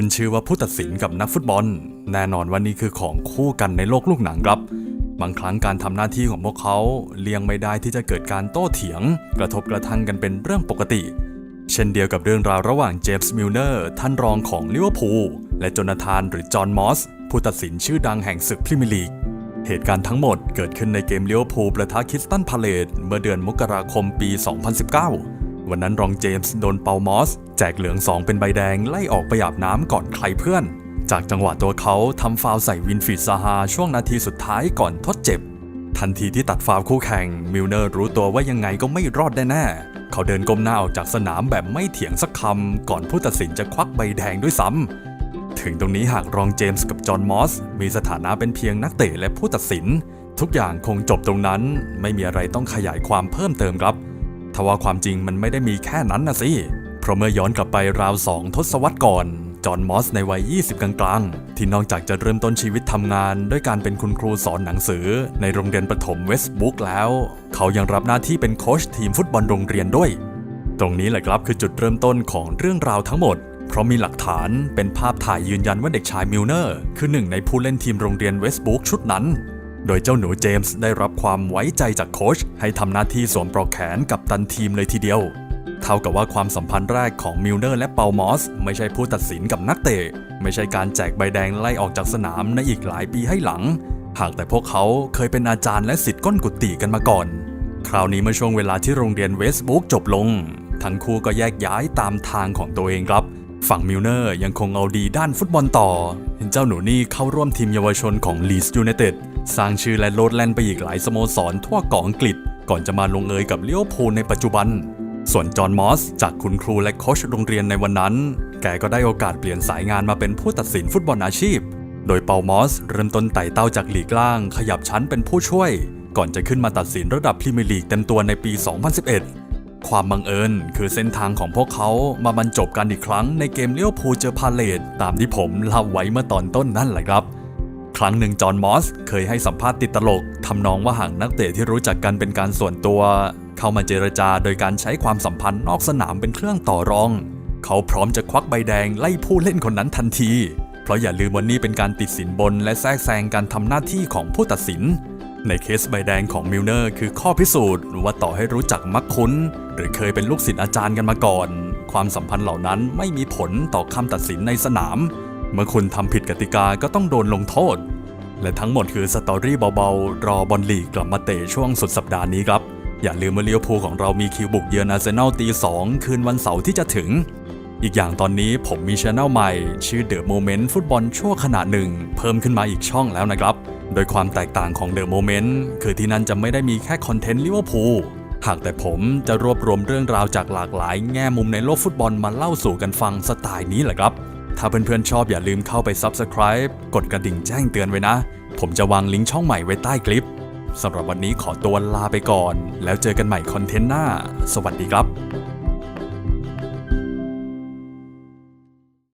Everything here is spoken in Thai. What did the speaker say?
ขึ้นชื่อว่าผู้ตัดสินกับนักฟุตบอล แน่นอนว่านี่คือของคู่กันในโลกลูกหนังครับบางครั้งการทำหน้าที่ของพวกเขาเลี่ยงไม่ได้ที่จะเกิดการโต้เถียง กระทบกระทั่งกันเป็นเรื่องปกติ เช่นเดียวกับเรื่องราวระหว่างเจมส์มิลเนอร์ท่านรองของลิเวอร์พูลและโจนาธานหรือจอห์นมอส ผู้ตัดสินชื่อดังแห่งศึกพรีเมียร์ลีก เหตุการณ์ทั้งหมดเกิดขึ้นในเกมลิเวอร์พูลประทะคิสตันพาเลตเมื่อเดือนมกราคมปี 2019 วันนั้นรองเจมส์โดนเปามอส แจกเหลืองสองเป็นใบแดงไล่ออกไปอาบน้ำก่อนใครเพื่อน จากจังหวะตัวเขาทำฟาวใส่วินฟรีดซาฮาช่วงนาทีสุดท้ายก่อนทดเจ็บ ทันทีที่ตัดฟาวคู่แข่งมิลเนอร์รู้ตัวว่ายังไงก็ไม่รอดแน่ๆเขาเดินก้มหน้าออกจากสนามแบบไม่เถียงสักคำก่อนผู้ตัดสินจะควักใบแดงด้วยซ้ำถึงตรงนี้หากรองเจมส์กับจอห์นมอสมีสถานะเป็นเพียงนักเตะและผู้ตัดสิน ทุกอย่างคงจบตรงนั้น ไม่มีอะไรต้องขยายความเพิ่มเติมครับ ทว่าความจริงมันไม่ได้มีแค่นั้นนะสิ เพราะเมื่อย้อนกลับไปราวสองทศวรรษก่อน จอห์นมอสในวัย 20 กลางๆ ที่นอกจากจะเริ่มต้นชีวิตทำงาน ด้วยการเป็นคุณครูสอนหนังสือ ในโรงเรียนประถมเวสต์บุ๊กแล้ว เขายังรับหน้าที่เป็นโค้ชทีมฟุตบอลโรงเรียนด้วย ตรงนี้แหละครับคือจุดเริ่มต้นของเรื่องราวทั้งหมดเพราะมีหลักฐานเป็นภาพถ่ายยืนยันว่าเด็กชายมิลเนอร์ คือหนึ่งในผู้เล่นทีมโรงเรียนเวสต์บุ๊กชุดนั้น โดยเจ้าหนูเจมส์ได้รับความไว้ใจจากโค้ชให้ทำหน้าที่สวมปลอกแขนกับตันทีมเลยทีเดียว เท่ากับว่าความสัมพันธ์แรกของมิลเนอร์และเปามอส ไม่ใช่ผู้ตัดสินกับนักเตะ ไม่ใช่การแจกใบแดงไล่ออกจากสนามในอีกหลายปีให้หลัง หากแต่พวกเขาเคยเป็นอาจารย์และสิทธิ์ก้นกุฏิกันมาก่อน คราวนี้เมื่อช่วงเวลาที่โรงเรียนเวสต์บุ๊กจบลง ทั้งคู่ก็แยกย้ายตามทางของตัวเองครับฝั่งมิลเนอร์ยังคงเอาดีด้านฟุตบอลต่อ เจ้าหนูนี่เข้าร่วมทีมเยาวชนของลีสยูไนเต็ด สร้างชื่อและโลดแล่นไปอีกหลายสโมสรทั่วเกาะอังกฤษ ก่อนจะมาลงเอยกับเลี้ยวพูลในปัจจุบัน ส่วนจอห์นมอส จากคุณครูและโค้ชโรงเรียนในวันนั้น แกก็ได้โอกาสเปลี่ยนสายงานมาเป็นผู้ตัดสินฟุตบอลอาชีพ โดยเปามอส เริ่มต้นไต่เต้าจากลีกล่าง ขยับชั้นเป็นผู้ช่วย ก่อนจะขึ้นมาตัดสินระดับพรีเมียร์ลีกเต็มตัวในปี 2011ความบังเอิญคือเส้นทางของพวกเขามาบรรจบกันอีกครั้งในเกมเลี้ยวพูลเจอพาเลตตามที่ผมเล่าไว้เมื่อตอนต้นนั่นแหละครับ ครั้งหนึ่งจอห์นมอสเคยให้สัมภาษณ์ติดตลกทำนองว่าหากนักเตะที่รู้จักกันเป็นการส่วนตัว เข้ามาเจรจาโดยการใช้ความสัมพันธ์นอกสนามเป็นเครื่องต่อรอง เขาพร้อมจะควักใบแดงไล่ผู้เล่นคนนั้นทันที เพราะอย่าลืมว่านี่เป็นการติดสินบนและแทรกแซงการทำหน้าที่ของผู้ตัดสิน ในเคสใบแดงของมิลเนอร์คือข้อพิสูจน์ว่าต่อให้รู้จักมักคุ้น หรือเคยเป็นลูกศิษย์อาจารย์กันมาก่อน ความสัมพันธ์เหล่านั้นไม่มีผลต่อคำตัดสินในสนาม เมื่อคุณทำผิดกติกาก็ต้องโดนลงโทษ และทั้งหมดคือสตอรี่เบาๆ รอบอลลีกกลับมาเตะช่วงสุดสัปดาห์นี้ครับ อย่าลืมว่าเลี้ยวภูของเรามีคิวบุกเยือนอาร์เซนอลตีสองคืนวันเสาร์ที่จะถึง อีกอย่างตอนนี้ผมมีช anel ใหม่ ชื่อ The Moment ฟุตบอลชั่วขณะหนึ่ง เพิ่มขึ้นมาอีกช่องแล้วนะครับ โดยความแตกต่างของ The Moment คือที่นั่นจะไม่ได้มีแค่คอนเทนต์ลิเวอร์พูลหากแต่ผมจะรวบรวมเรื่องราวจากหลากหลายแง่มุมในโลกฟุตบอลมาเล่าสู่กันฟังสไตล์นี้แหละครับ ถ้าเพื่อนๆชอบอย่าลืมเข้าไป Subscribe กดกระดิ่งแจ้งเตือนไว้นะ ผมจะวางลิงก์ช่องใหม่ไว้ใต้คลิปสำหรับวันนี้ขอตัวลาไปก่อน แล้วเจอกันใหม่คอนเทนต์หน้า สวัสดีครับ